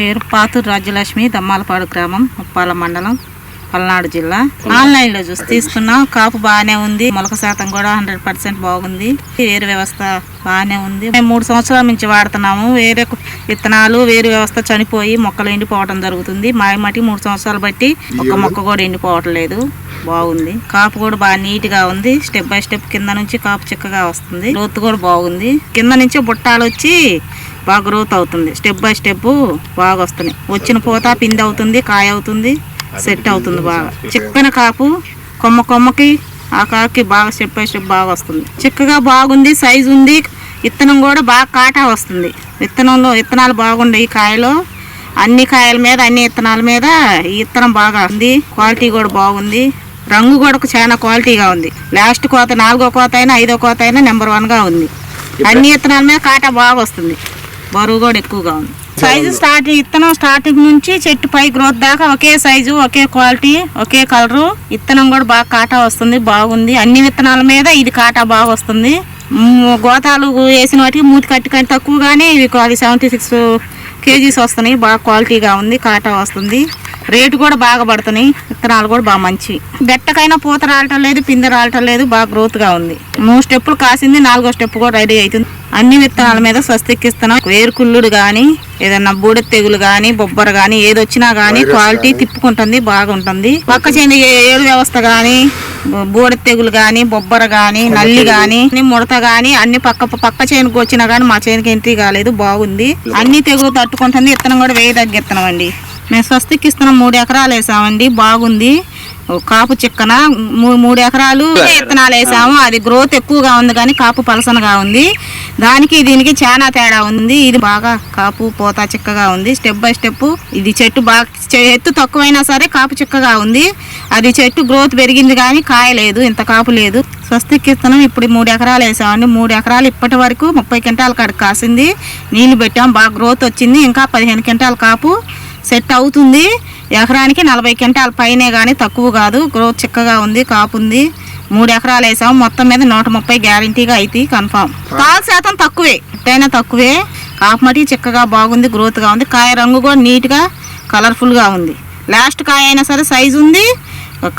పేరు పాతూరు రాజ్యలక్ష్మి దమ్మాలపాడు గ్రామం ముప్పాల మండలం పల్నాడు జిల్లా. ఆన్లైన్లో చూసి తీసుకున్నాం. కాపు బాగానే ఉంది. మొలక శాతం కూడా హండ్రెడ్ పర్సెంట్ బాగుంది. వేరు వ్యవస్థ బాగానే ఉంది. మేము మూడు సంవత్సరాల నుంచి వాడుతున్నాము. వేరే విత్తనాలు వేరు వ్యవస్థ చనిపోయి మొక్కలు ఎండిపోవడం జరుగుతుంది. మా మటి మూడు సంవత్సరాలు బట్టి ఒక మొక్క కూడా ఎండిపోవటం లేదు. బాగుంది. కాపు కూడా బాగా నీట్గా ఉంది. స్టెప్ బై స్టెప్ కింద నుంచి కాపు చిక్కగా వస్తుంది. గ్రోత్ కూడా బాగుంది. కింద నుంచి బుట్టాలు వచ్చి బాగా గ్రోత్ అవుతుంది. స్టెప్ బై స్టెప్ బాగా వస్తున్నాయి. వచ్చిన పూత పిండి అవుతుంది కాయ అవుతుంది సెట్ అవుతుంది బాగా. చిక్కని కాపు కొమ్మ కొమ్మకి ఆ కాకి బాగా స్టెప్ బై స్టెప్ బాగా వస్తుంది. చిక్కగా బాగుంది సైజు ఉంది విత్తనం కూడా బాగా కాటా వస్తుంది. విత్తనంలో విత్తనాలు బాగుండే ఈ కాయలో. అన్ని కాయల మీద అన్ని విత్తనాల మీద ఈ విత్తనం బాగా ఉంది. క్వాలిటీ కూడా బాగుంది. రంగు కూడా చాలా క్వాలిటీగా ఉంది. లాస్ట్ కోత నాలుగో కోత అయినా ఐదో కోత అయినా నెంబర్ వన్గా ఉంది. అన్ని విత్తనాల మీద కాటా బాగా వస్తుంది. బరువు కూడా ఎక్కువగా ఉంది. సైజు స్టార్ట్ విత్తనం స్టార్టింగ్ నుంచి చెట్టు పై గ్రోత్ దాకా ఒకే సైజు ఒకే క్వాలిటీ ఒకే కలరు విత్తనం కూడా బాగా కాటా వస్తుంది బాగుంది. అన్ని విత్తనాల మీద ఇది కాటా బాగా వస్తుంది. గోతాలు వేసిన వాటికి మూతి కట్టి కంటే తక్కువగానే ఇవి సెవెంటీ సిక్స్ కేజీస్ వస్తున్నాయి. బాగా క్వాలిటీగా ఉంది కాటా వస్తుంది. రేటు కూడా బాగా పడుతున్నాయి. విత్తనాలు కూడా బాగా మంచి గట్టకైనా పూత రాలటం లేదు పిందె రాలటం లేదు బాగా గ్రోత్గా ఉంది. మూడు స్టెప్పులు కాసింది నాలుగో స్టెప్ కూడా రెడీ అవుతుంది. అన్ని విత్తనాల మీద స్వస్తికిస్తున్నాం వేరుకుళ్ళుడు కానీ ఏదన్నా బూడె తెగులు కానీ బొబ్బర కానీ ఏది వచ్చినా కానీ క్వాలిటీ తిప్పుకుంటుంది బాగుంటుంది. పక్క చేను ఏడు వ్యవస్థ కానీ బూడె తెగులు కానీ బొబ్బర కానీ నల్లి కానీ ముడత కానీ అన్ని పక్క పక్క చేనుకు వచ్చినా కానీ మా చేనుకి ఎంట్రీ కాలేదు బాగుంది. అన్ని తెగులు తట్టుకుంటుంది విత్తనం కూడా వేయి తగ్గిస్తున్నాం అండి మేము స్వస్తికి ఇస్తున్నాం మూడు ఎకరాలు వేసామండి బాగుంది. కాపు చిక్కన మూడు ఎకరాలు విత్తనాలు వేసాము అది గ్రోత్ ఎక్కువగా ఉంది కానీ కాపు పలసనగా ఉంది. దానికి దీనికి చాలా తేడా ఉంది ఇది బాగా కాపు పోత చిక్కగా ఉంది. స్టెప్ బై స్టెప్ ఇది చెట్టు బాగా ఎత్తు తక్కువైనా సరే కాపు చిక్కగా ఉంది. అది చెట్టు గ్రోత్ పెరిగింది కానీ కాయ లేదు ఇంత కాపు లేదు. స్వస్తికి ఇస్తున్నాం ఇప్పుడు మూడు ఎకరాలు వేసామండి. మూడు ఎకరాలు ఇప్పటి వరకు ముప్పై క్వింటాల కాడికి కాసింది. నీళ్ళు పెట్టాం బాగా గ్రోత్ వచ్చింది. ఇంకా పదిహేను క్వింటాల కాపు సెట్ అవుతుంది. ఎకరానికి నలభై క్వింటాల పైనే కానీ తక్కువ కాదు. గ్రోత్ చిక్కగా ఉంది కాపు ఉంది. మూడు ఎకరాలు వేసాము. మొత్తం మీద నూట ముప్పై గ్యారంటీగా అయితే కన్ఫామ్. కాలు శాతం తక్కువే ఎట్టయినా తక్కువే. కాపు మట్టి చిక్కగా బాగుంది గ్రోత్గా ఉంది. కాయ రంగు కూడా నీట్గా కలర్ఫుల్గా ఉంది. లాస్ట్ కాయ అయినా సరే సైజు ఉంది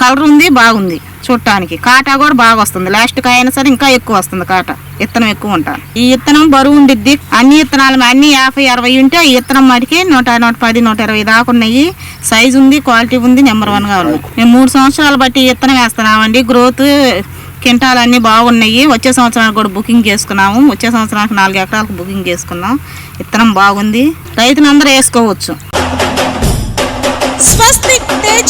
కలర్ ఉంది బాగుంది. చుట్టానికి కాటా కూడా బాగా వస్తుంది. లాస్ట్ కాయ అయినా సరే ఇంకా ఎక్కువ వస్తుంది కాట. ఇత్తనం ఎక్కువ ఉంటాను. ఈ ఇత్తనం బరువు ఉండిద్ది. అన్ని ఇత్తనాలు అన్ని యాభై అరవై ఉంటే ఈ ఇత్తనం మటుకి నూట నూట పది నూట ఇరవై దాకా ఉన్నాయి. సైజు ఉంది క్వాలిటీ ఉంది నెంబర్ వన్గా ఉన్నాయి. మేము మూడు సంవత్సరాలు బట్టి ఇత్తనం వేస్తున్నామండి. గ్రోత్ కింటాలు అన్నీ బాగున్నాయి. వచ్చే సంవత్సరానికి కూడా బుకింగ్ చేసుకున్నాము. వచ్చే సంవత్సరానికి నాలుగు ఎకరాలకు బుకింగ్ చేసుకున్నాం. ఇత్తనం బాగుంది. రైతులందరూ వేసుకోవచ్చు. స్వస్తి తేజ.